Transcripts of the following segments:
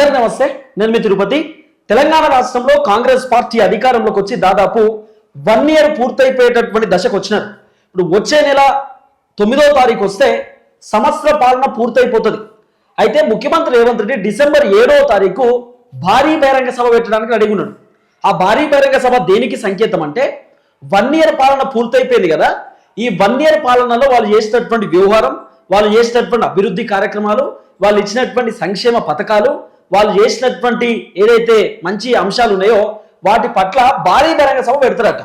అందరి నమస్తే. నేను మీ తిరుపతి. తెలంగాణ రాష్ట్రంలో కాంగ్రెస్ పార్టీ అధికారంలోకి వచ్చి దాదాపు వన్ ఇయర్ పూర్తయిపోయేటటువంటి దశకు వచ్చినారు. ఇప్పుడు వచ్చే నెల తొమ్మిదో తారీఖు వస్తే సంవత్సర పాలన పూర్తయిపోతుంది. అయితే ముఖ్యమంత్రి రేవంత్ రెడ్డి డిసెంబర్ ఏడవ తారీఖు భారీ బహిరంగ సభ పెట్టడానికి రెడీ ఉన్నాడు. ఆ భారీ బహిరంగ సభ దేనికి సంకేతం అంటే వన్ ఇయర్ పాలన పూర్తయిపోయింది కదా. ఈ వన్ ఇయర్ పాలనలో వాళ్ళు చేసినటువంటి వ్యవహారం వాళ్ళు చేసినటువంటి అభివృద్ధి కార్యక్రమాలు వాళ్ళు ఇచ్చినటువంటి సంక్షేమ పథకాలు వాళ్ళు చేసినటువంటి ఏదైతే మంచి అంశాలు ఉన్నాయో వాటి పట్ల భారీ బహిరంగ సభ పెడతారట.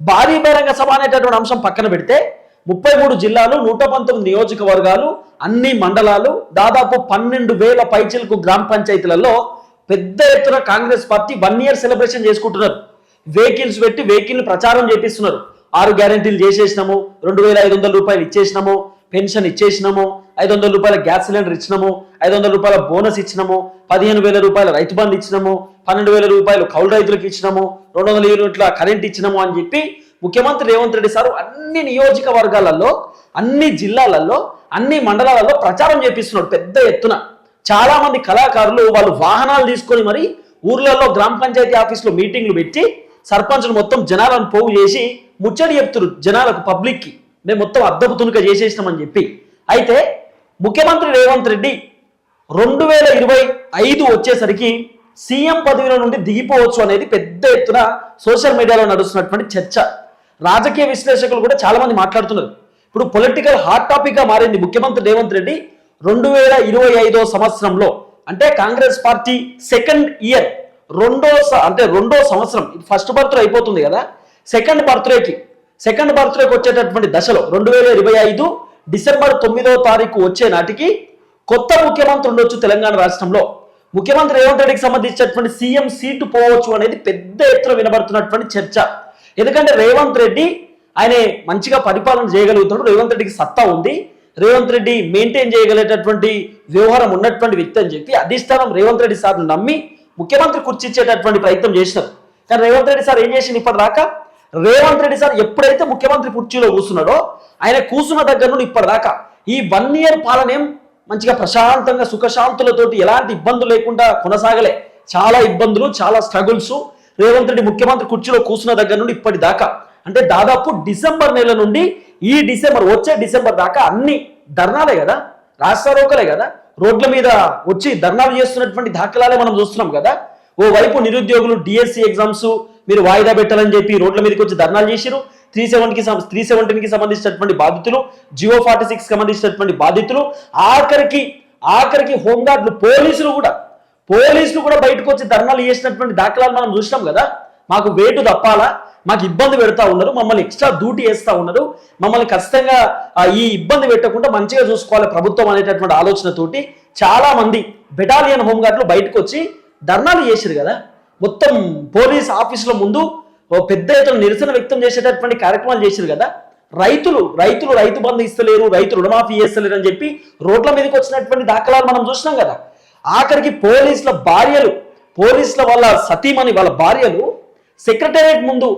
భారీ బహిరంగ సభ అనేటటువంటి అంశం పక్కన పెడితే ముప్పై మూడు జిల్లాలు నూట పంతొమ్మిది నియోజకవర్గాలు అన్ని మండలాలు దాదాపు పన్నెండు వేల పైచిలకు గ్రామ పంచాయతీలలో పెద్ద ఎత్తున Congress party one year celebration చేసుకుంటున్నారు. వెహికల్స్ పెట్టి వెహికల్ ప్రచారం చేపిస్తున్నారు. ఆరు గ్యారెంటీలు చేసేసినాము రెండు వేల ఐదు వందల రూపాయలు ఇచ్చేసినాము పెన్షన్ ఇచ్చేసినాము ఐదు వందల రూపాయల గ్యాస్ సిలిండర్ ఇచ్చినాము ఐదు వందల రూపాయల బోనస్ ఇచ్చినాము పదిహేను వేల రూపాయల రైతు బంధు ఇచ్చినాము పన్నెండు వేల రూపాయలు కౌలు రైతులకు ఇచ్చినాము రెండు వందల యూనిట్ల కరెంట్ ఇచ్చినాము అని చెప్పి ముఖ్యమంత్రి రేవంత్ రెడ్డి సార్ అన్ని నియోజకవర్గాలలో అన్ని జిల్లాలలో అన్ని మండలాలలో ప్రచారం చేపిస్తున్నాడు పెద్ద ఎత్తున. చాలా మంది కళాకారులు వాళ్ళు వాహనాలు తీసుకొని మరి ఊర్లలో గ్రామ పంచాయతీ ఆఫీస్లో మీటింగ్లు పెట్టి సర్పంచులు మొత్తం జనాలను పోగు చేసి ముచ్చడి చెప్తున్నారు జనాలకు పబ్లిక్కి. మేము మొత్తం అద్దపు తునుక చేసేసినామని చెప్పి. అయితే ముఖ్యమంత్రి రేవంత్ రెడ్డి రెండు వేల ఇరవై ఐదు వచ్చేసరికి సీఎం పదవిలో నుండి దిగిపోవచ్చు అనేది పెద్ద ఎత్తున సోషల్ మీడియాలో నడుస్తున్నటువంటి చర్చ. రాజకీయ విశ్లేషకులు కూడా చాలామంది మాట్లాడుతున్నారు. ఇప్పుడు పొలిటికల్ హాట్ టాపిక్గా మారింది ముఖ్యమంత్రి రేవంత్ రెడ్డి రెండు వేల ఇరవై ఐదో సంవత్సరంలో. అంటే కాంగ్రెస్ పార్టీ సెకండ్ ఇయర్ రెండో స- అంటే రెండో సంవత్సరం ఫస్ట్ బర్త్డే అయిపోతుంది కదా. సెకండ్ బర్త్డేకి సెకండ్ బర్త్డేకి వచ్చేటటువంటి దశలో రెండు వేల ఇరవై ఐదు డిసెంబర్ తొమ్మిదో తారీఖు వచ్చే నాటికి కొత్త ముఖ్యమంత్రి ఉండొచ్చు తెలంగాణ రాష్ట్రంలో. ముఖ్యమంత్రి రేవంత్ రెడ్డికి సంబంధించినటువంటి సీఎం సీటు పోవచ్చు అనేది పెద్ద ఎత్తున వినబడుతున్నటువంటి చర్చ. ఎందుకంటే రేవంత్ రెడ్డి ఆయన మంచిగా పరిపాలన చేయగలుగుతాడు రేవంత్ రెడ్డికి సత్తా ఉంది. రేవంత్ రెడ్డి మెయింటైన్ చేయగలిగేటటువంటి వ్యవహారం ఉన్నటువంటి వ్యక్తి అని చెప్పి అధిష్టానం రేవంత్ రెడ్డి సార్ను నమ్మి ముఖ్యమంత్రి కుర్చిచ్చేటటువంటి ప్రయత్నం చేసినారు. కానీ రేవంత్ రెడ్డి సార్ ఏం చేసింది ఇప్పటిదాకా? రేవంత్ రెడ్డి సార్ ఎప్పుడైతే ముఖ్యమంత్రి కుర్చీలో కూర్చున్నాడో ఆయన కూర్చున్న దగ్గర నుండి ఇప్పటిదాకా ఈ వన్ ఇయర్ పాలనేం మంచిగా ప్రశాంతంగా సుఖశాంతులతోటి ఎలాంటి ఇబ్బందులు లేకుండా కొనసాగలే. చాలా ఇబ్బందులు చాలా స్ట్రగుల్స్. రేవంత్ రెడ్డి ముఖ్యమంత్రి కుర్చీలో కూర్చున్న దగ్గర నుండి ఇప్పటిదాకా. అంటే దాదాపు డిసెంబర్ నెల నుండి ఈ డిసెంబర్ వచ్చే డిసెంబర్ దాకా అన్ని ధర్నాలే కదా? రాష్ట్రారోకలే కదా? రోడ్ల మీద వచ్చి ధర్నాలు చేస్తున్నటువంటి దాఖలాలే మనం చూస్తున్నాం కదా? ఓ వైపు నిరుద్యోగులు డిఎస్సి ఎగ్జామ్స్ మీరు వాయిదా పెట్టాలని చెప్పి రోడ్ల మీదకి వచ్చి ధర్నాలు చేసిరు త్రీ సెవెన్కి త్రీ సెవెంటీన్కి సంబంధించినటువంటి బాధితులు జియో ఫార్టీ సిక్స్ సంబంధించినటువంటి బాధితులు ఆఖరికి ఆఖరికి హోంగార్డులు పోలీసులు కూడా పోలీసులు కూడా బయటకు వచ్చి ధర్నాలు చేసినటువంటి దాఖలాలు మనం చూసినాం కదా. మాకు వేటు తప్పాలా? మాకు ఇబ్బంది పెడతా ఉన్నారు. మమ్మల్ని ఎక్స్ట్రా డ్యూటీ వేస్తూ ఉన్నారు. మమ్మల్ని ఖచ్చితంగా ఈ ఇబ్బంది పెట్టకుండా మంచిగా చూసుకోవాలి ప్రభుత్వం అనేటటువంటి ఆలోచనతోటి. చాలామంది బెటాలియన్ హోంగార్డులు బయటకు వచ్చి ధర్నాలు చేశారు కదా. మొత్తం పోలీస్ ఆఫీసుల ముందు ఓ పెద్ద ఎత్తున నిరసన వ్యక్తం చేసేటటువంటి కార్యక్రమాలు చేశారు కదా. రైతులు రైతులు రైతు బంధు ఇస్తలేరు రైతు రుణమాఫీ చేస్తలేరు అని చెప్పి రోడ్ల మీదకి వచ్చినటువంటి దాఖలాలు మనం చూసినాం కదా. ఆఖరికి పోలీసుల భార్యలు పోలీసుల వాళ్ళ సతీమణి వాళ్ళ భార్యలు సెక్రటేరియట్ ముందు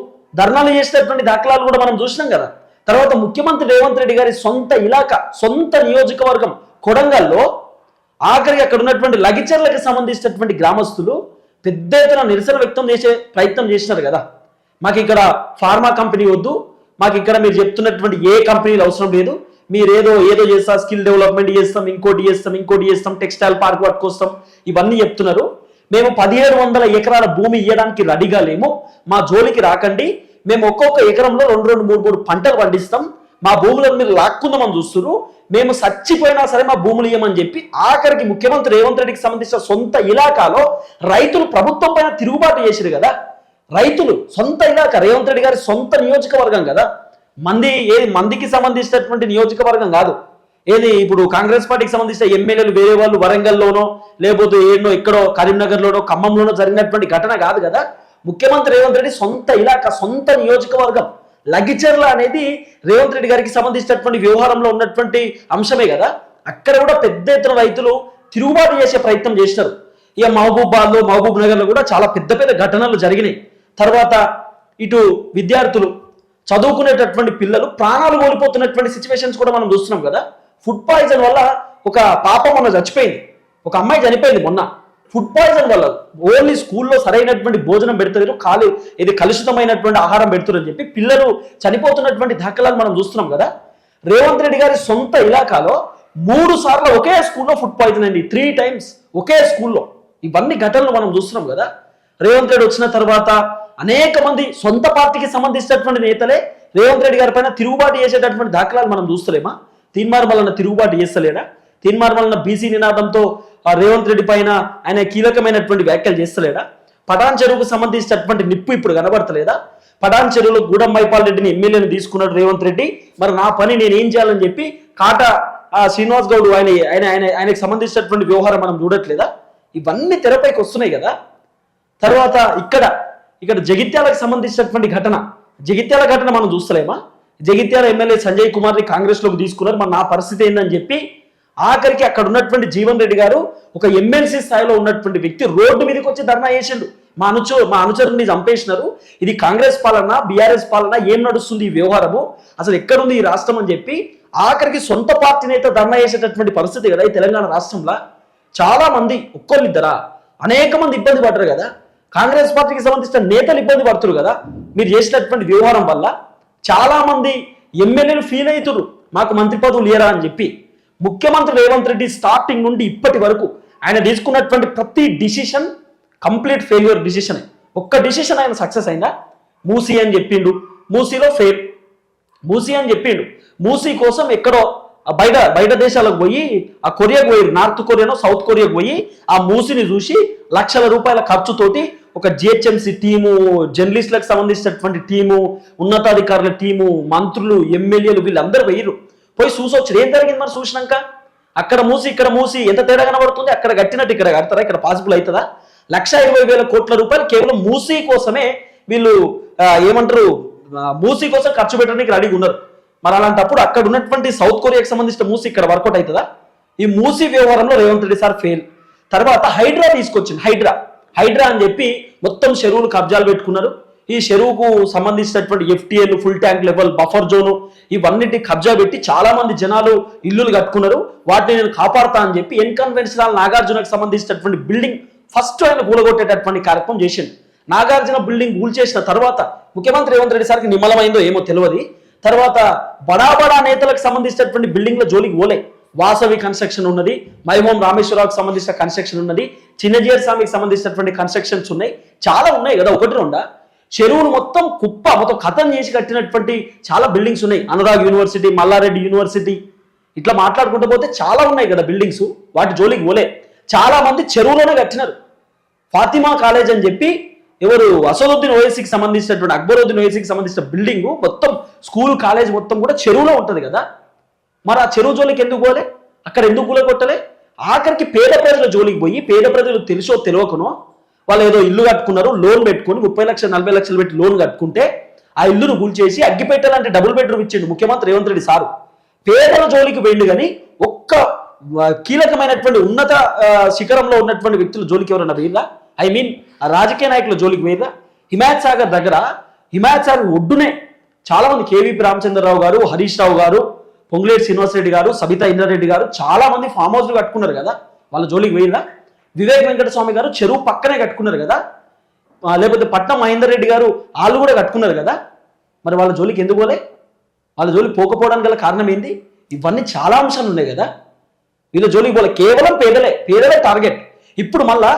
ధర్నాలు చేసేటటువంటి దాఖలాలు కూడా మనం చూసినాం కదా. తర్వాత ముఖ్యమంత్రి రేవంత్ రెడ్డి గారి సొంత ఇలాకా సొంత నియోజకవర్గం కొడంగల్లో ఆఖరికి అక్కడ ఉన్నటువంటి లగిచర్లకు సంబంధించినటువంటి గ్రామస్తులు పెద్ద ఎత్తున నిరసన వ్యక్తం చేసే ప్రయత్నం చేసినారు కదా. మాకు ఇక్కడ ఫార్మా కంపెనీ వద్దు. మాకు ఇక్కడ మీరు చెప్తున్నటువంటి ఏ కంపెనీలు అవసరం లేదు. మీరేదో ఏదో చేస్తా స్కిల్ డెవలప్మెంట్ చేస్తాం ఇంకోటి చేస్తాం ఇంకోటి చేస్తాం టెక్స్టైల్ పార్క్ పట్టుకొస్తాం ఇవన్నీ చెప్తున్నారు. మేము పదిహేడు వందల ఎకరాల భూమి ఇవ్వడానికి రెడీగా లేము. మా జోలికి రాకండి. మేము ఒక్కొక్క ఎకరంలో రెండు రెండు మూడు మూడు పంటలు పండిస్తాం. మా భూములను మీరు లాక్కుందామని చూస్తున్నారు మేము చచ్చిపోయినా సరే మా భూములు ఇవ్వమని చెప్పి ఆఖరికి ముఖ్యమంత్రి రేవంత్ రెడ్డికి సంబంధించిన సొంత ఇలాకాలో రైతులు ప్రభుత్వం పైన తిరుగుబాటు చేసిరు కదా. రైతులు సొంత ఇలాక రేవంత్ రెడ్డి గారి సొంత నియోజకవర్గం కదా. మంది ఏది మందికి సంబంధించినటువంటి నియోజకవర్గం కాదు. ఏది ఇప్పుడు కాంగ్రెస్ పార్టీకి సంబంధించిన ఎమ్మెల్యేలు వేరే వాళ్ళు వరంగల్లోనో లేకపోతే ఏడనో ఎక్కడో కరీంనగర్లోనో ఖమ్మంలోనో జరిగినటువంటి ఘటన కాదు కదా. ముఖ్యమంత్రి రేవంత్ రెడ్డి సొంత ఇలాకా సొంత నియోజకవర్గం. లగిచర్ల అనేది రేవంత్ రెడ్డి గారికి సంబంధించినటువంటి వ్యవహారంలో ఉన్నటువంటి అంశమే కదా. అక్కడ కూడా పెద్ద ఎత్తున రైతులు తిరుగుబాటు చేసే ప్రయత్నం చేసినారు. ఇక మహబూబాద్లో మహబూబ్ నగర్లో కూడా చాలా పెద్ద పెద్ద ఘటనలు జరిగినాయి. తర్వాత ఇటు విద్యార్థులు చదువుకునేటటువంటి పిల్లలు ప్రాణాలు కోల్పోతున్నటువంటి సిచ్యువేషన్స్ కూడా మనం చూస్తున్నాం కదా. ఫుడ్ పాయిజన్ వల్ల ఒక పాప మొన్న చచ్చిపోయింది. ఒక అమ్మాయి చనిపోయింది మొన్న. ఫుడ్ పాయిజన్ వల్ల ఓన్లీ స్కూల్లో సరైనటువంటి భోజనం పెడతలేరు ఖాళీ ఇది కలుషితమైనటువంటి ఆహారం పెడుతున్నారు చెప్పి పిల్లలు చనిపోతున్నటువంటి దాఖలాలు మనం చూస్తున్నాం కదా. రేవంత్ రెడ్డి గారి సొంత ఇలాకాలో మూడు సార్లు ఒకే స్కూల్లో ఫుడ్ పాయిజన్ అయింది త్రీ టైమ్స్ ఒకే స్కూల్లో. ఇవన్నీ ఘటనలు మనం చూస్తున్నాం కదా. రేవంత్ రెడ్డి వచ్చిన తర్వాత అనేక మంది సొంత పార్టీకి సంబంధించినటువంటి నేతలే రేవంత్ రెడ్డి గారి పైన తిరుగుబాటు చేసేటటువంటి దాఖలాలు మనం చూస్తలేమా? తీన్మార్ వలన తిరుగుబాటు చేస్తలేడా? తీన్మార్ బీసీ నినాదంతో ఆ రేవంత్ రెడ్డి పైన ఆయన కీలకమైనటువంటి వ్యాఖ్యలు చేస్తలేడా? పటాన్ చెరువుకు సంబంధించినటువంటి నిప్పు ఇప్పుడు కనబడతలేదా? పటాన్ చెరువులో గూడెం మైపాల్ రెడ్డిని ఎమ్మెల్యేని తీసుకున్నాడు రేవంత్ రెడ్డి. మరి నా పని నేను ఏం చేయాలని చెప్పి కాటా ఆ శ్రీనివాస్ గౌడ్ ఆయన ఆయన ఆయన ఆయనకు సంబంధించినటువంటి వ్యవహారం మనం చూడట్లేదా? ఇవన్నీ తెరపైకి వస్తున్నాయి కదా. తర్వాత ఇక్కడ ఇక్కడ జగిత్యాలకు సంబంధించినటువంటి ఘటన. జగిత్యాల ఘటన మనం చూస్తలేమా? జగిత్యాల ఎమ్మెల్యే సంజయ్ కుమార్ని కాంగ్రెస్లోకి తీసుకున్నారు. మరి నా పరిస్థితి ఏందని చెప్పి ఆఖరికి అక్కడ ఉన్నటువంటి జీవన్ రెడ్డి గారు ఒక ఎమ్మెల్సీ స్థాయిలో ఉన్నటువంటి వ్యక్తి రోడ్డు మీదకి వచ్చి ధర్నా చేసిండు. మా అనుచు మా అనుచరుని చంపేసినారు. ఇది కాంగ్రెస్ పాలన బీఆర్ఎస్ పాలన ఏం నడుస్తుంది ఈ వ్యవహారము? అసలు ఎక్కడుంది ఈ రాష్ట్రం అని చెప్పి ఆఖరికి సొంత పార్టీ నేత ధర్నా చేసేటటువంటి పరిస్థితి కదా ఈ తెలంగాణ రాష్ట్రంలో. చాలా మంది ఒక్కళ్ళిద్దరా అనేక మంది ఇబ్బంది పడరు కదా. కాంగ్రెస్ పార్టీకి సంబంధించిన నేతలు ఇబ్బంది పడుతురు కదా. మీరు చేసినటువంటి వ్యవహారం వల్ల చాలా మంది ఎమ్మెల్యేలు ఫీల్ అవుతురు మాకు మంత్రి పదవులు లేరా అని చెప్పి. ముఖ్యమంత్రి రేవంత్ రెడ్డి స్టార్టింగ్ నుండి ఇప్పటి వరకు ఆయన తీసుకున్నటువంటి ప్రతి డిసిషన్ కంప్లీట్ ఫెయిల్యూర్ డిసిషన్ ఒక్క డిసిషన్ ఆయన సక్సెస్ అయిందా? మూసీ అని చెప్పిండు. మూసీలో ఫెయిల్ మూసీ అని చెప్పిండు. మూసీ కోసం ఎక్కడో బయట బయట దేశాలకు పోయి ఆ కొరియాకు పోయి నార్త్ కొరియానో సౌత్ కొరియాకు పోయి ఆ మూసీని చూసి లక్షల రూపాయల ఖర్చుతోటి ఒక జిహెచ్ఎంసీ టీము జర్నలిస్టులకు సంబంధించినటువంటి టీము ఉన్నతాధికారుల టీము మంత్రులు ఎమ్మెల్యేలు వీళ్ళందరూ పోయిరు పోయి చూసొచ్చారు ఏం జరిగింది మరి చూసినాక? అక్కడ మూసి ఇక్కడ మూసి ఎంత తేడా కనబడుతుంది? అక్కడ కట్టినట్టు ఇక్కడ కడతారా? ఇక్కడ పాసిబుల్ అవుతుందా? లక్ష ఇరవై వేల కోట్ల రూపాయలు కేవలం మూసీ కోసమే వీళ్ళు ఏమంటారు మూసీ కోసం ఖర్చు పెట్టడానికి రెడీగా ఉన్నారు. మరి అలాంటప్పుడు అక్కడ ఉన్నటువంటి సౌత్ కొరియాకి సంబంధించిన మూసీ ఇక్కడ వర్కౌట్ అవుతుందా? ఈ మూసీ వ్యవహారంలో రేవంత్ రెడ్డి సార్ ఫెయిల్. తర్వాత హైడ్రా తీసుకొచ్చింది హైడ్రా. హైడ్రా అని చెప్పి మొత్తం చెరువులు కబ్జాలు పెట్టుకున్నారు. ఈ చెరువుకు సంబంధించినటువంటి FTL full tank level buffer zone ఇవన్నిటి కబ్జా పెట్టి చాలా మంది జనాలు ఇల్లులు కట్టుకున్నారు. వాటిని నేను కాపాడుతా అని చెప్పి ఇన్కన్వెన్షనల్ నాగార్జునకు సంబంధించినటువంటి బిల్డింగ్ ఫస్ట్ ఆయన కూలగొట్టేటటువంటి కార్యక్రమం చేసిండు. నాగార్జున బిల్డింగ్ కూల్చేసిన తర్వాత ముఖ్యమంత్రి రేవంత్ రెడ్డి సార్కి నిమ్మలమైందో ఏమో తెలియదు తర్వాత బడా బడా నేతలకు సంబంధించినటువంటి బిల్డింగ్ల జోలికి పోలే. వాసవి కన్స్ట్రక్షన్ ఉన్నది మైహోం రామేశ్వరరావుకి సంబంధించిన కన్స్ట్రక్షన్ ఉన్నది చిన్నజీఆర్ స్వామికి సంబంధించినటువంటి కన్స్ట్రక్షన్స్ ఉన్నాయి. చాలా ఉన్నాయి కదా ఒకటి రెండా? చెరువును మొత్తం కుప్ప మొత్తం కథం చేసి కట్టినటువంటి చాలా బిల్డింగ్స్ ఉన్నాయి. Anurag university Malla Reddy university. ఇట్లా మాట్లాడుకుంటూ పోతే చాలా ఉన్నాయి కదా బిల్డింగ్స్. వాటి జోలికి పోలే. చాలా మంది చెరువులోనే కట్టినారు. ఫాతిమా కాలేజ్ అని చెప్పి ఎవరు అసదుద్దీన్ ఓఎస్సీకి సంబంధించినటువంటి అక్బరుద్దీన్ ఓఎస్సీకి సంబంధించిన బిల్డింగ్ మొత్తం స్కూల్ కాలేజ్ మొత్తం కూడా చెరువులో ఉంటుంది కదా. మరి ఆ చెరువు జోలికి ఎందుకు పోలే? అక్కడ ఎందుకు కూల కొట్టలే ఆఖరికి పేద ప్రజల జోలికి పోయి పేద ప్రజలు తెలుసో తెలియకనో వాళ్ళు ఏదో ఇల్లు కట్టుకున్నారు లోన్ పెట్టుకొని ముప్పై లక్షలు నలభై లక్షలు పెట్టి లోన్ కట్టుకుంటే ఆ ఇల్లును కూల్చేసి అగ్గిపెట్టాలంటే డబుల్ బెడ్రూమ్ ఇచ్చిండు ముఖ్యమంత్రి రేవంత్ రెడ్డి సారు. పేదల జోలికి వెళ్ళి కానీ ఒక్క కీలకమైనటువంటి ఉన్నత శిఖరంలో ఉన్నటువంటి వ్యక్తుల జోలికి ఎవరన్నా వేయరా ఐ మీన్ రాజకీయ నాయకుల జోలికి వేయరా హిమాయత్ సాగర్ దగ్గర హిమాయత్ సాగర్ ఒడ్డునే చాలా మంది కేవీపీ రామచంద్రరావు గారు హరీష్ రావు గారు పొంగులేటి శ్రీనివాసరెడ్డి గారు సబితా ఇంద్రారెడ్డి గారు చాలా మంది ఫామ్ హౌస్లు కట్టుకున్నారు కదా? వాళ్ళ జోలికి వేయరా వివేక్ వెంకటస్వామి గారు చెరువు పక్కనే కట్టుకున్నారు కదా? లేకపోతే పట్నం మహేందర్ రెడ్డి గారు వాళ్ళు కూడా కట్టుకున్నారు కదా? మరి వాళ్ళ జోలికి ఎందుకు పోలే? వాళ్ళ జోలికి పోకపోవడానికి గల కారణం ఏంది? ఇవన్నీ చాలా అంశాలు ఉన్నాయి కదా? వీళ్ళ జోలికి పోలే. కేవలం పేదలే. పేదలే టార్గెట్. ఇప్పుడు మళ్ళా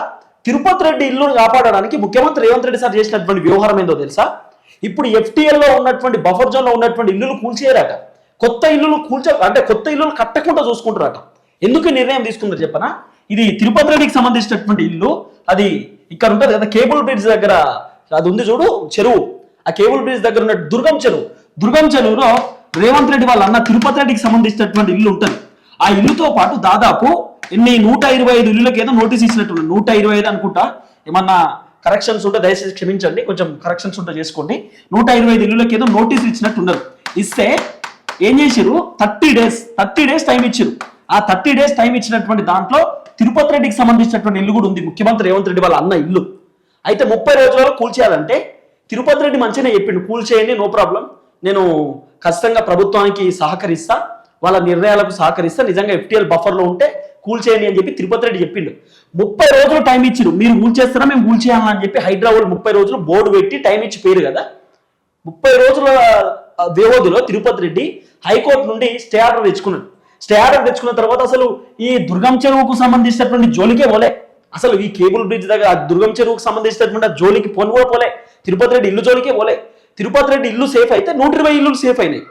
తిరుపతి రెడ్డి ఇల్లును కాపాడడానికి ముఖ్యమంత్రి రేవంత్ రెడ్డి సార్ చేసినటువంటి వ్యవహారం ఏందో తెలుసా? ఇప్పుడు ఎఫ్టీఎల్లో ఉన్నటువంటి బఫర్ జోన్లో ఉన్నటువంటి ఇల్లులు కూల్చేయరాట. కొత్త ఇల్లులు కూల్చ అంటే కొత్త ఇల్లులు కట్టకుండా చూసుకుంటారట ఎందుకు ఈ నిర్ణయం తీసుకుంటారు చెప్పనా? ఇది తిరుపతి రెడ్డికి సంబంధించినటువంటి ఇల్లు. అది ఇక్కడ ఉంటుంది కదా కేబుల్ బ్రిడ్జ్ దగ్గర. అది ఉంది చూడు చెరువు. ఆ కేబుల్ బ్రిడ్జ్ దగ్గర ఉన్న దుర్గం చెరువు. దుర్గం చెరువులో రేవంత్ రెడ్డి వాళ్ళ అన్న తిరుపతి రెడ్డికి సంబంధించినటువంటి ఇల్లు ఉంటుంది. ఆ ఇల్లుతో పాటు దాదాపు ఎన్ని నూట ఇరవై ఐదు ఇల్లులకి ఏదో నోటీస్ ఇచ్చినట్టు నూట ఇరవై ఐదు అనుకుంటా. ఏమన్నా కరెక్షన్స్ ఉంటే దయచేసి క్షమించండి. కొంచెం కరెక్షన్స్ ఉంటే చేసుకోండి. నూట ఇరవై ఐదు ఇల్లులకి ఏదో నోటీస్ ఇచ్చినట్టు ఉన్నారు ఇస్తే ఏం చేసిరు thirty days thirty days time ఇచ్చారు ఆ థర్టీ డేస్ టైం ఇచ్చినటువంటి దాంట్లో తిరుపతి రెడ్డికి సంబంధించినటువంటి ఇల్లు కూడా ఉంది. ముఖ్యమంత్రి రేవంత్ రెడ్డి వాళ్ళ అన్న ఇల్లు. అయితే ముప్పై రోజులలో కూల్చేయాలంటే తిరుపతి రెడ్డి మంచిగానే చెప్పిండు కూల్చేయండి నో ప్రాబ్లం నేను ఖచ్చితంగా ప్రభుత్వానికి సహకరిస్తా వాళ్ళ నిర్ణయాలకు సహకరిస్తా నిజంగా ఎఫ్టీఎల్ బఫర్లో ఉంటే కూల్చేయండి అని చెప్పి తిరుపతి రెడ్డి చెప్పిండు. ముప్పై రోజులు టైం ఇచ్చిండు. మీరు కూల్చేస్తారా మేము కూల్చేయాలని చెప్పి హైదరాబాద్ ముప్పై రోజులు బోర్డు పెట్టి టైం ఇచ్చి పేరు కదా. ముప్పై రోజుల వ్యవధిలో తిరుపతి రెడ్డి హైకోర్టు నుండి స్టే ఆర్డర్ తెచ్చుకున్నాడు. స్టే తెచ్చుకున్న తర్వాత అసలు ఈ దుర్గం చెరువుకు సంబంధించినటువంటి జోలికే పోలే. అసలు ఈ కేబుల్ బ్రిడ్జ్ దగ్గర దుర్గం చెరువుకు సంబంధించినటువంటి జోలికి పోను కూడా పోలే. తిరుపతి రెడ్డి ఇల్లు జోలికే పోలే. తిరుపతి రెడ్డి ఇల్లు సేఫ్ అయితే నూట ఇరవై ఇల్లులు సేఫ్ అయినాయి.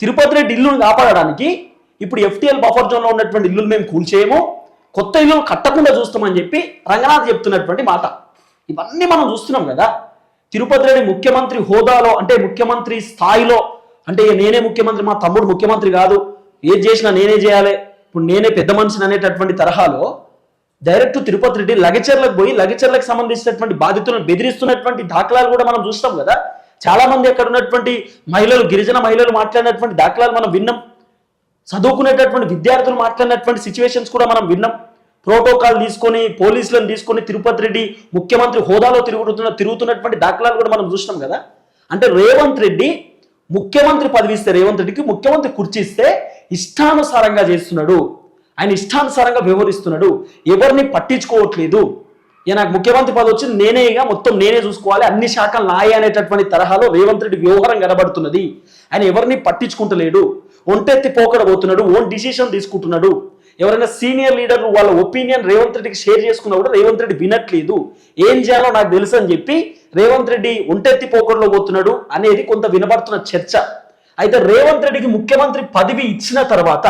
తిరుపతి రెడ్డి ఇల్లును కాపాడడానికి ఇప్పుడు ఎఫ్టీఎల్ బఫర్ జోన్లో ఉన్నటువంటి ఇల్లులు మేము కూల్చేయము. కొత్త ఇల్లులు కట్టకుండా చూస్తామని చెప్పి రంగనాథ్ చెప్తున్నటువంటి మాట. ఇవన్నీ మనం చూస్తున్నాం కదా. తిరుపతి రెడ్డి ముఖ్యమంత్రి హోదాలో అంటే ముఖ్యమంత్రి స్థాయిలో అంటే నేనే ముఖ్యమంత్రి మా తమ్ముడు ముఖ్యమంత్రి కాదు. ఏది చేసినా నేనే చేయాలి. ఇప్పుడు నేనే పెద్ద మనిషిని అనేటటువంటి తరహాలో డైరెక్ట్ తిరుపతి రెడ్డి లగచర్లకు పోయి లగచర్లకు సంబంధించినటువంటి బాధితులను బెదిరిస్తున్నటువంటి దాఖలాలు కూడా మనం చూస్తాం కదా. చాలా మంది అక్కడ ఉన్నటువంటి మహిళలు గిరిజన మహిళలు మాట్లాడినటువంటి దాఖలాలు మనం విన్నాం. చదువుకునేటటువంటి విద్యార్థులు మాట్లాడినటువంటి సిచ్యువేషన్స్ కూడా మనం విన్నాం. ప్రోటోకాల్ తీసుకొని పోలీసులను తీసుకొని తిరుపతి రెడ్డి ముఖ్యమంత్రి హోదాలో తిరుగుతున్న తిరుగుతున్నటువంటి దాఖలాలు కూడా మనం చూసినాం కదా. అంటే రేవంత్ రెడ్డి ముఖ్యమంత్రి పదవిస్తే రేవంత్ రెడ్డికి ముఖ్యమంత్రి కుర్చీస్తే ఇష్టానుసారంగా చేస్తున్నాడు. ఆయన ఇష్టానుసారంగా వ్యవహరిస్తున్నాడు. ఎవరిని పట్టించుకోవట్లేదు. ఇక నాకు ముఖ్యమంత్రి పదవి వచ్చింది నేనే ఇక మొత్తం నేనే చూసుకోవాలి. అన్ని శాఖలు నాయ అనేటటువంటి తరహాలో రేవంత్ రెడ్డి వ్యవహారం కనబడుతున్నది. ఆయన ఎవరిని పట్టించుకుంటలేడు. ఒంటెత్తి పోకడ పోతున్నాడు ఓన్ డిసిషన్ తీసుకుంటున్నాడు. ఎవరైనా సీనియర్ లీడర్లు వాళ్ళ ఒపీనియన్ రేవంత్ రెడ్డికి షేర్ చేసుకున్నా కూడా రేవంత్ రెడ్డి వినట్లేదు. ఏం చేయాలో నాకు తెలుసు అని చెప్పి రేవంత్ రెడ్డి ఒంటెత్తి పోకడలో పోతున్నాడు అనేది కొంత వినబడుతున్న చర్చ. అయితే రేవంత్ రెడ్డికి ముఖ్యమంత్రి పదవి ఇచ్చిన తర్వాత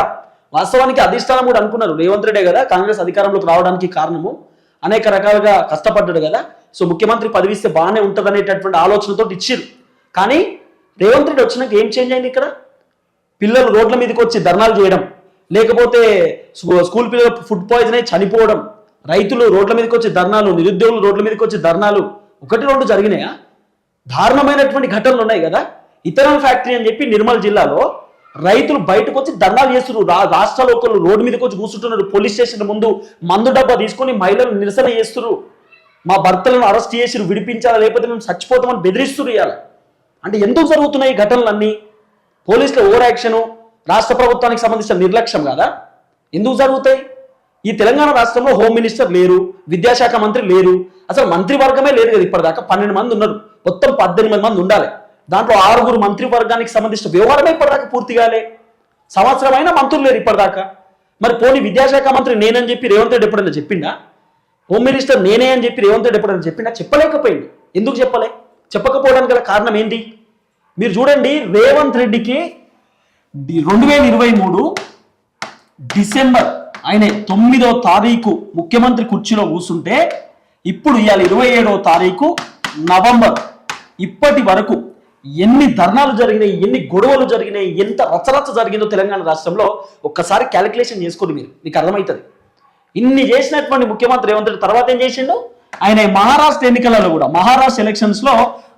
వాస్తవానికి అధిష్టానం కూడా అనుకున్నారు. రేవంత్ రెడ్డే కదా కాంగ్రెస్ అధికారంలోకి రావడానికి కారణము. అనేక రకాలుగా కష్టపడ్డాడు కదా. సో ముఖ్యమంత్రి పదవి ఇస్తే బాగానే ఉంటుంది అనేటటువంటి ఆలోచనతో ఇచ్చిరు. కానీ రేవంత్ రెడ్డి వచ్చినాక ఏం చేంజ్ అయింది ఇక్కడ? పిల్లలు రోడ్ల మీదకి వచ్చి ధర్నాలు చేయడం. లేకపోతే స్కూల్ పిల్లలు ఫుడ్ పాయిజన్ అయి చనిపోవడం. రైతులు రోడ్ల మీదకి వచ్చి ధర్నాలు నిరుద్యోగులు రోడ్ల మీదకి వచ్చి ధర్నాలు. ఒకటి రెండు జరిగినాయా? దారుణమైనటువంటి ఘటనలు ఉన్నాయి కదా. ఇతరం ఫ్యాక్టరీ అని చెప్పి నిర్మల్ జిల్లాలో రైతులు బయటకు వచ్చి దండాలు చేస్తున్నారు. రా రాష్ట్రాల ఒకళ్ళు రోడ్డు మీదకి వచ్చి కూర్చుంటున్నారు. పోలీస్ స్టేషన్ ముందు మందు డబ్బా తీసుకొని మహిళలు నిరసన చేస్తున్నారు. మా భర్తలను అరెస్ట్ చేసి విడిపించాలా లేకపోతే మేము చచ్చిపోతామని బెదిరిస్తున్నారు ఇవాళ అంటే ఎందుకు జరుగుతున్నాయి ఈ ఘటనలన్నీ? పోలీసుల ఓవర్ యాక్షన్ రాష్ట్ర ప్రభుత్వానికి సంబంధించిన నిర్లక్ష్యం కాదా? ఎందుకు జరుగుతాయి? ఈ తెలంగాణ రాష్ట్రంలో హోమ్ మినిస్టర్ లేరు విద్యాశాఖ మంత్రి లేరు. అసలు మంత్రివర్గమే లేదు కదా ఇప్పటిదాకా. పన్నెండు మంది ఉన్నారు. మొత్తం పద్దెనిమిది మంది ఉండాలి. దాంట్లో ఆరుగురు మంత్రివర్గానికి సంబంధించిన వ్యవహారమే ఇప్పటిదాకా పూర్తి కాలే. సంవత్సరం అయినా మంత్రులు లేరు ఇప్పటిదాకా. మరి పోనీ విద్యాశాఖ మంత్రి నేనని చెప్పి రేవంత్ రెడ్డి ఎప్పుడైనా చెప్పిండా? హోమ్ మినిస్టర్ నేనే అని చెప్పి రేవంత్ రెడ్డి ఎప్పుడైనా చెప్పిండా? చెప్పలేకపోయింది. ఎందుకు చెప్పలే? చెప్పకపోవడానికి గల కారణం ఏంటి? మీరు చూడండి రేవంత్ రెడ్డికి రెండు వేల ఇరవై మూడు డిసెంబర్ ఆయన తొమ్మిదో తారీఖు ముఖ్యమంత్రి కుర్చీలో కూర్చుంటే ఇప్పుడు ఇవాళ ఇరవై ఏడవ తారీఖు నవంబర్. ఇప్పటి వరకు ఎన్ని ధర్నాలు జరిగినాయి ఎన్ని గొడవలు జరిగినాయి ఎంత రచరచ జరిగిందో తెలంగాణ రాష్ట్రంలో ఒక్కసారి క్యాలిక్యులేషన్ చేసుకోండి మీరు మీకు అర్థమవుతుంది. ఇన్ని చేసినటువంటి ముఖ్యమంత్రి రేవంత్ రెడ్డి తర్వాత ఏం చేసిండు? ఆయన మహారాష్ట్ర ఎన్నికలలో కూడా మహారాష్ట్ర ఎలక్షన్స్లో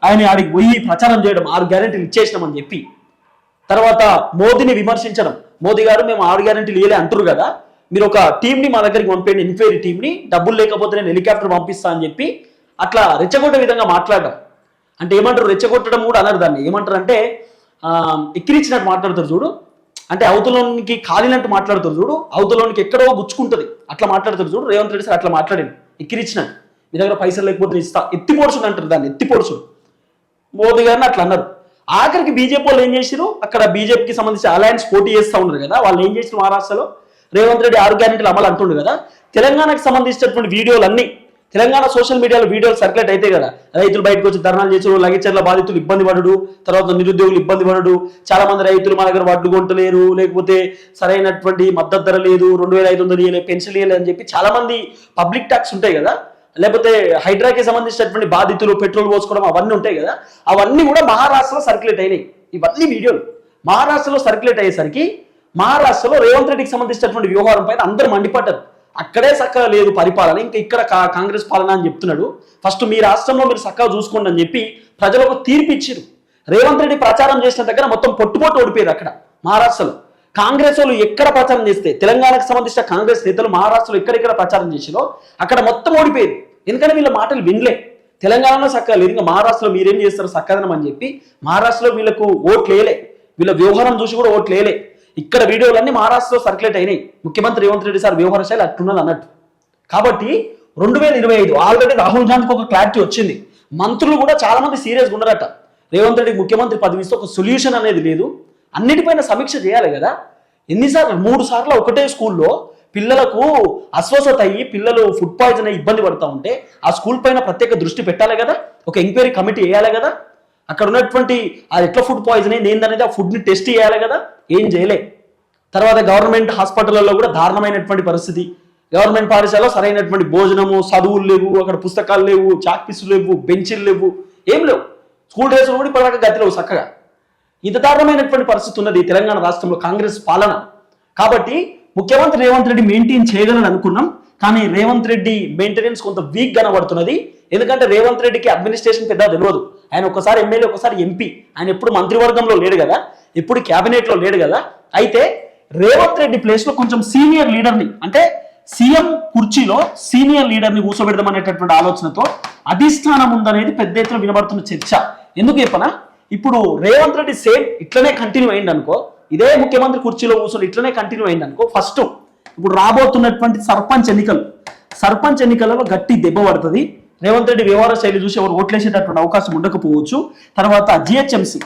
ఆయన ఆడికి పోయి ప్రచారం చేయడం ఆరు గ్యారెంటీలు ఇచ్చేసినామని చెప్పి తర్వాత మోదీని విమర్శించడం. మోదీ గారు మేము ఆరు గ్యారెంటీలు ఇవ్వలే అంటారు కదా మీరు ఒక టీంని మా దగ్గరికి పంపేయండి ఎంక్వైరీ టీంని డబ్బులు లేకపోతే నేను హెలికాప్టర్ పంపిస్తా అని చెప్పి అట్లా రెచ్చగొట్టే విధంగా మాట్లాడడం. అంటే ఏమంటారు? రెచ్చగొట్టడం కూడా అనరు దాన్ని. ఏమంటారు అంటే ఎక్కిరిచ్చినట్టు మాట్లాడతారు చూడు. అంటే అవతలోనికి కాలినట్టు మాట్లాడుతారు చూడు. అవతలోనికి ఎక్కడో గుచ్చుకుంటది. అట్లా మాట్లాడతారు చూడు. రేవంత్ రెడ్డి సార్ అట్లా మాట్లాడింది ఎక్కిరిచ్చినట్టు. మీ దగ్గర పైసలు లేకపోతే ఇస్తా. ఎత్తిపోడుచుడు అంటారు దాన్ని. ఎత్తిపోడుచుడు మోదీ గారిని అట్లా అన్నారు. ఆఖరికి బీజేపీ వాళ్ళు ఏం చేశారు అక్కడ బీజేపీకి సంబంధించి అలయన్స్ పోటీ చేస్తూ ఉన్నారు కదా. వాళ్ళు ఏం చేసిరు మహారాష్ట్రలో? రేవంత్ రెడ్డి ఆరు గ్యారెంటీలు అమలు అంటుండు కదా. తెలంగాణకు సంబంధించినటువంటి వీడియోలు అన్నీ తెలంగాణ సోషల్ మీడియాలో వీడియోలు సర్క్యులేట్ అయితే కదా. రైతులు బయటకు వచ్చి ధర్నాలు చేసి లగచర్ల బాధితులు ఇబ్బంది పడడు తర్వాత నిరుద్యోగులు ఇబ్బంది పడడు. చాలా మంది రైతులు మా దగ్గర వడ్లు కొంటలేరు లేకపోతే సరైనటువంటి మద్దతు ధర లేదు రెండు వేల ఐదు వందలు ఇవ్వలేదు పెన్షన్ ఇవ్వలేదు అని చెప్పి చాలా మంది పబ్లిక్ ట్యాక్స్ ఉంటాయి కదా. లేకపోతే హైడ్రాకి సంబంధించినటువంటి బాధితులు పెట్రోల్ పోసుకోవడం అవన్నీ ఉంటాయి కదా. అవన్నీ కూడా మహారాష్ట్రలో సర్క్యులేట్ అయినాయి. ఇవన్నీ వీడియోలు. మహారాష్ట్రలో సర్క్యులేట్ అయ్యేసరికి మహారాష్ట్రలో రేవంత్ రెడ్డికి సంబంధించినటువంటి వ్యవహారం పైన అందరూ మండిపడ్డారు. అక్కడే చక్కగా లేదు పరిపాలన. ఇంకా ఇక్కడ కా- కాంగ్రెస్ పాలన అని చెప్తున్నాడు. ఫస్ట్ మీ రాష్ట్రంలో మీరు చక్కగా చూసుకోండి అని చెప్పి ప్రజలకు తీర్పు ఇచ్చారు రేవంత్ రెడ్డి ప్రచారం చేసిన దగ్గర మొత్తం పొట్టుపోటు ఓడిపోయారు అక్కడ మహారాష్ట్రలో. కాంగ్రెస్ వాళ్ళు ఎక్కడ ప్రచారం చేస్తే తెలంగాణకు సంబంధించిన కాంగ్రెస్ నేతలు మహారాష్ట్రలో ఎక్కడెక్కడ ప్రచారం చేసిరో అక్కడ మొత్తం ఓడిపోయారు. ఎందుకంటే వీళ్ళ మాటలు వినలే? తెలంగాణలో చక్కగా లేదు ఇంకా మహారాష్ట్రలో మీరేం చేస్తారు చక్కదనం అని చెప్పి మహారాష్ట్రలో వీళ్ళకు ఓట్లు వేయలే. వీళ్ళ వ్యవహారం చూసి కూడా ఓట్లు వేయలే. ఇక్కడ వీడియోలన్నీ మహారాష్ట్రలో సర్క్యులేట్ అయినాయి. ముఖ్యమంత్రి రేవంత్ రెడ్డి సార్ వ్యవహార శైలి అట్టున్నది అన్నట్టు. కాబట్టి రెండు వేల ఇరవై ఐదు ఆల్రెడీ రాహుల్ గాంధీకి ఒక క్లారిటీ వచ్చింది. మంత్రులు కూడా చాలా మంది సీరియస్గా ఉన్నారట. రేవంత్ రెడ్డి ముఖ్యమంత్రి పదవి ఇస్తే ఒక సొల్యూషన్ అనేది లేదు. అన్నిటిపైన సమీక్ష చేయాలి కదా. ఎన్నిసార్లు? మూడు సార్లు ఒకటే స్కూల్లో పిల్లలకు అస్వస్థత అయ్యి పిల్లలు ఫుడ్ పాయిజన్ అయ్యి ఇబ్బంది పడుతూ ఉంటే ఆ స్కూల్ పైన ప్రత్యేక దృష్టి పెట్టాలి కదా. ఒక ఎంక్వైరీ కమిటీ వేయాలి కదా. అక్కడ ఉన్నటువంటి ఆ ఎట్లా ఫుడ్ పాయిజన్ అయింది ఏందనేది ఆ ఫుడ్ని టెస్ట్ చేయాలి కదా ఏం చేయలే. తర్వాత గవర్నమెంట్ హాస్పిటల్లో కూడా దారుణమైనటువంటి పరిస్థితి. గవర్నమెంట్ పాఠశాలలో సరైనటువంటి భోజనము చదువులు లేవు అక్కడ పుస్తకాలు లేవు చాక్పీసులు లేవు బెంచీలు లేవు ఏం లేవు. స్కూల్ డేస్ కూడా ఇప్పటిదాకా గతి లేవు చక్కగా. ఇంత దారుణమైనటువంటి పరిస్థితి ఉన్నది తెలంగాణ రాష్ట్రంలో కాంగ్రెస్ పాలన. కాబట్టి ముఖ్యమంత్రి రేవంత్ రెడ్డి మెయింటైన్ చేయగలని అనుకున్నాం కానీ రేవంత్ రెడ్డి మెయింటెనెన్స్ కొంత వీక్ కనబడుతున్నది ఎందుకంటే రేవంత్ రెడ్డికి అడ్మినిస్ట్రేషన్ పెద్ద తెలియదు. ఆయన ఒకసారి ఎమ్మెల్యే ఒకసారి ఎంపీ ఆయన ఎప్పుడు మంత్రివర్గంలో లేడు కదా ఎప్పుడు క్యాబినెట్లో లేడు కదా. అయితే రేవంత్ రెడ్డి ప్లేస్లో కొంచెం సీనియర్ లీడర్ని అంటే సీఎం కుర్చీలో సీనియర్ లీడర్ని కూర్చోబెడదాం అనేటటువంటి ఆలోచనతో అధిష్టానం ఉందనేది పెద్ద ఎత్తున వినబడుతున్న చర్చ. ఎందుకు చెప్పనా? ఇప్పుడు రేవంత్ రెడ్డి సేమ్ ఇట్లనే కంటిన్యూ అయింది అనుకో ఇదే ముఖ్యమంత్రి కుర్చీలో కూర్చొని ఇట్లనే కంటిన్యూ అయింది అనుకో ఫస్ట్ ఇప్పుడు రాబోతున్నటువంటి సర్పంచ్ ఎన్నికలు. సర్పంచ్ ఎన్నికలలో గట్టి దెబ్బ పడుతుంది. రేవంత్ రెడ్డి వ్యవహార శైలి చూసి ఎవరు ఓట్లేసేటటువంటి అవకాశం ఉండకపోవచ్చు. తర్వాత జిహెచ్ఎంసీ.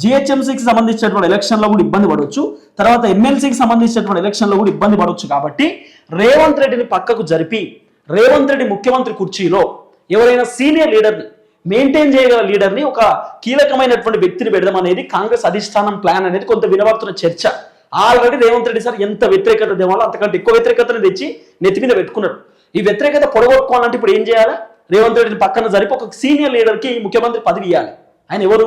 జిహెచ్ఎంసీకి సంబంధించినటువంటి ఎలక్షన్లో కూడా ఇబ్బంది పడవచ్చు తర్వాత ఎమ్మెల్సీకి సంబంధించినటువంటి ఎలక్షన్లో కూడా ఇబ్బంది పడవచ్చు కాబట్టి రేవంత్ రెడ్డిని పక్కకు జరిపి రేవంత్ రెడ్డి ముఖ్యమంత్రి కుర్చీలో ఎవరైనా సీనియర్ లీడర్ని మెయింటైన్ చేయగల లీడర్ని ఒక కీలకమైనటువంటి వ్యక్తిని పెడదాం అనేది కాంగ్రెస్ అధిష్టానం ప్లాన్ అనేది కొంత వినబడుతున్న చర్చ. ఆల్రెడీ రేవంత్ రెడ్డి సార్ ఎంత వ్యతిరేకత దేవాలో అంతకంటే ఎక్కువ వ్యతిరేకతను తెచ్చి నెత్తి మీద పెట్టుకున్నాడు. ఈ వ్యతిరేకత పొడగొట్టుకోవాలంటే ఇప్పుడు ఏం చేయాలి? రేవంత్ రెడ్డిని పక్కన జరిపి ఒక సీనియర్ లీడర్కి ముఖ్యమంత్రి పదవి ఇవ్వాలి ఆయన ఎవరు?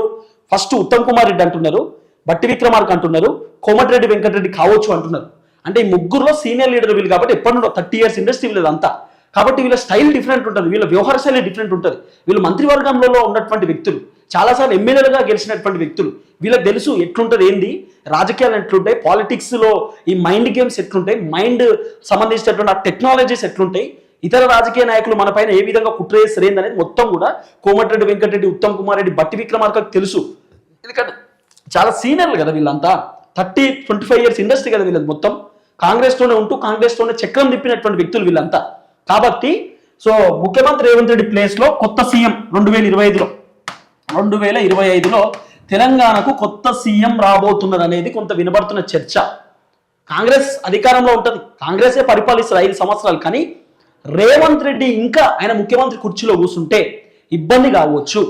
ఫస్ట్ ఉత్తమ్ కుమార్ రెడ్డి అంటున్నారు బట్టి విక్రమార్క అంటున్నారు కోమటిరెడ్డి వెంకటరెడ్డి కావచ్చు అంటున్నారు. అంటే ఈ ముగ్గురులో సీనియర్ లీడర్ వీళ్ళు కాబట్టి ఎప్పటి నుండో థర్టీ ఇయర్స్ ఇండస్ట్రీ వీళ్ళదంతా కాబట్టి వీళ్ళ స్టైల్ డిఫరెంట్ ఉంటుంది వీళ్ళ వ్యవహార శైలి డిఫరెంట్ ఉంటుంది. వీళ్ళు మంత్రివర్గంలో ఉన్నటువంటి వ్యక్తులు చాలాసార్లు ఎమ్మెల్యేలుగా గెలిచినటువంటి వ్యక్తులు వీళ్ళకి తెలుసు ఎట్లుంటుంది ఏంది? రాజకీయాలు ఎట్లుంటాయి? పాలిటిక్స్లో ఈ మైండ్ గేమ్స్ ఎట్లుంటాయి? మైండ్ సంబంధించినటువంటి ఆ టెక్నాలజీస్ ఎట్లుంటాయి? ఇతర రాజకీయ నాయకులు మన పైన ఏ విధంగా కుట్ర చేస్తారు మొత్తం కూడా కోమటిరెడ్డి వెంకటరెడ్డి ఉత్తమ్ కుమార్ రెడ్డి బట్టి విక్రమార్కకు తెలుసు. ఎందుకంటే చాలా సీనియర్లు కదా వీళ్ళంతా. Thirty twenty five years industry కదా వీళ్ళది మొత్తం. కాంగ్రెస్తోనే ఉంటూ కాంగ్రెస్తోనే చక్రం తిప్పినటువంటి వ్యక్తులు వీళ్ళంతా. కాబట్టి సో ముఖ్యమంత్రి రేవంత్ రెడ్డి ప్లేస్లో కొత్త సీఎం రెండు వేల ఇరవై ఐదులో. రెండు వేల ఇరవై ఐదులో తెలంగాణకు కొత్త సీఎం రాబోతున్నది అనేది కొంత వినబడుతున్న చర్చ. కాంగ్రెస్ అధికారంలో ఉంటుంది. కాంగ్రెసే పరిపాలిస్తారు ఐదు సంవత్సరాలు. కానీ రేవంత్ రెడ్డి ఇంకా ఆయన ముఖ్యమంత్రి కుర్చీలో కూర్చుంటే ఇబ్బంది కావచ్చు.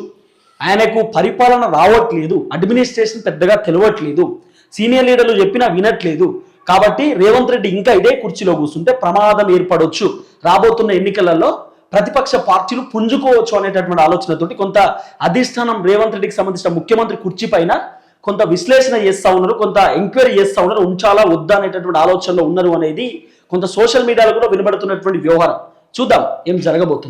ఆయనకు పరిపాలన రావట్లేదు అడ్మినిస్ట్రేషన్ పెద్దగా తెలవట్లేదు సీనియర్ లీడర్లు చెప్పినా వినట్లేదు. కాబట్టి రేవంత్ రెడ్డి ఇంకా ఇదే కుర్చీలో కూర్చుంటే ప్రమాదం ఏర్పడవచ్చు రాబోతున్న ఎన్నికలలో ప్రతిపక్ష పార్టీలు పుంజుకోవచ్చు అనేటటువంటి ఆలోచనతోటి కొంత అధిష్టానం రేవంత్ రెడ్డికి సంబంధించిన ముఖ్యమంత్రి కుర్చీ పైన కొంత విశ్లేషణ చేస్తా ఉన్నారు కొంత ఎంక్వైరీ చేస్తా ఉన్నారు ఉంచాలా వద్దా అనేటటువంటి ఆలోచనలో ఉన్నారు అనేది కొంత సోషల్ మీడియాలో కూడా వినబడుతున్నటువంటి వ్యవహారం. చూద్దాం ఏం జరగబోతుంది.